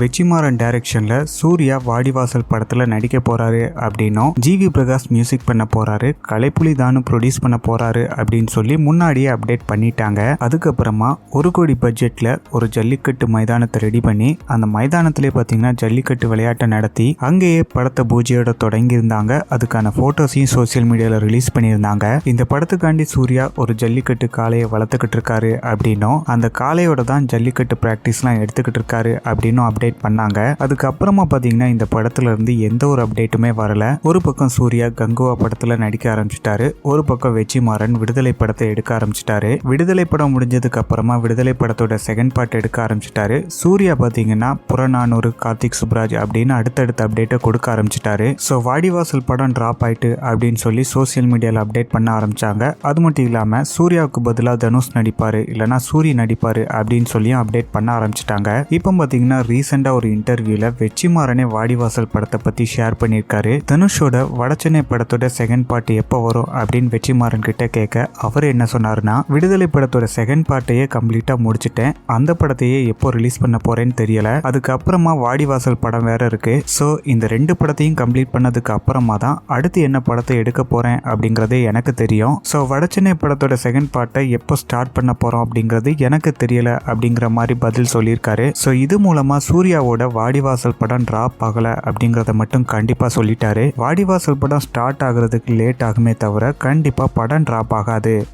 வெற்றிமாறன் டைரக்ஷன்ல சூர்யா வாடிவாசல் படத்துல நடிக்க போறாரு அப்படின்னும் ஜிவி பிரகாஷ் மியூசிக் பண்ண போறாரு கலைப்புலி தானு ப்ரொடியூஸ் பண்ண போறாரு அப்படின்னு சொல்லி முன்னாடியே அப்டேட் பண்ணிட்டாங்க. அதுக்கப்புறமா ஒரு கோடி பட்ஜெட்ல ஒரு ஜல்லிக்கட்டு மைதானத்தை ரெடி பண்ணி அந்த மைதானத்திலே பார்த்தீங்கன்னா ஜல்லிக்கட்டு விளையாட்டை நடத்தி அங்கேயே படத்தை பூஜையோட தொடங்கியிருந்தாங்க. அதுக்கான போட்டோஸையும் சோசியல் மீடியாவில் ரிலீஸ் பண்ணியிருந்தாங்க. இந்த படத்துக்காண்டி சூர்யா ஒரு ஜல்லிக்கட்டு காளையை வளர்த்துக்கிட்டு இருக்காரு அப்படின்னும் அந்த காளையோட தான் ஜல்லிக்கட்டு ப்ராக்டிஸ்லாம் எடுத்துக்கிட்டு இருக்காரு அப்படின்னும் அப்டேட் பண்ணாங்க. அதுக்கப்புறமா பார்த்தீங்கன்னா இந்த படத்துல இருந்து எந்த ஒரு அப்டேட்டுமே வரல. ஒரு பக்கம் சூர்யா கங்குவா படத்துல நடிக்க ஆரம்பிச்சிட்டாரு. ஒரு பக்கம் வெற்றிமாறன் விடுதலை படத்தை எடுக்க ஆரம்பிச்சிட்டாரு. விடுதலை படம் முடிஞ்சதுக்கு அப்புறமா விடுதலை படத்தோட செகண்ட் பார்ட் எடுக்க ஆரம்பிச்சிட்டாரு. சூர்யா பார்த்தீங்கன்னா புறநானூறு கார்த்திக் சுப்ராஜ் அப்படின்னு அடுத்தடுத்த அப்டேட்டை கொடுக்க ஆரம்பிச்சிட்டாரு. ஸோ வாடிவாசல் படம் ட்ராப் ஆயிட்டு அப்படின்னு சொல்லி சோசியல் மீடியாவில் அப்டேட் பண்ண ஆரம்பிச்சாங்க. அது மட்டும் இல்லாமல் சூர்யாவுக்கு பதிலாக தனுஷ் நடிப்பாரு. இல்லைனா சூரி நடிப்பாரு அப்படின்னு சொல்லியும் அப்டேட் பண்ண ஆரம்பிச்சிட்டாங்க. இப்போ பார்த்தீங்கன்னா ரீசெண்டாக ஒரு இன்டர்வியூவில் வெற்றிமாறனே வாடிவாசல் படத்தை பற்றி ஷேர் பண்ணியிருக்காரு. தனுஷோட வடச்சென்னை படத்தோட செகண்ட் பார்ட் எப்போ வரும் அப்படின்னு வெற்றிமாறன் கிட்ட கேட்க அவர் என்ன சொன்னாருன்னா விடுதலை படத்தோட செகண்ட் பார்ட்டையே கம்ப்ளீட்டாக முடிச்சிட்டேன். அந்த படத்தையே எப்போ ரிலீஸ் பண்ண போறேன்னு தெரியல. அதுக்கப்புறமா வாடிவாசல் படம் வேற இருக்கு. ஸோ இந்த ரெண்டு படத்தையும் கம்ப்ளீட் பண்ணதுக்கு அப்புறமா தான் அடுத்து என்ன படத்தை எடுக்க போறேன் அப்படிங்கிறதே எனக்கு தெரியும். ஸோ வடச்சென்னை படத்தோட செகண்ட் பார்ட்டை எப்போ ஸ்டார்ட் பண்ண போறோம் அப்படிங்கிறது எனக்கு தெரியல அப்படிங்கிற மாதிரி பதில் சொல்லியிருக்காரு. ஸோ இது மூலமா சூர்யாவோட வாடிவாசல் படம் டிராப் ஆகல அப்படிங்கிறத மட்டும் கண்டிப்பா சொல்லிட்டாரு. வாடிவாசல் படம் ஸ்டார்ட் ஆகுறதுக்கு லேட் ஆகுமே தவிர கண்டிப்பா படம் டிராப் ஆகாது.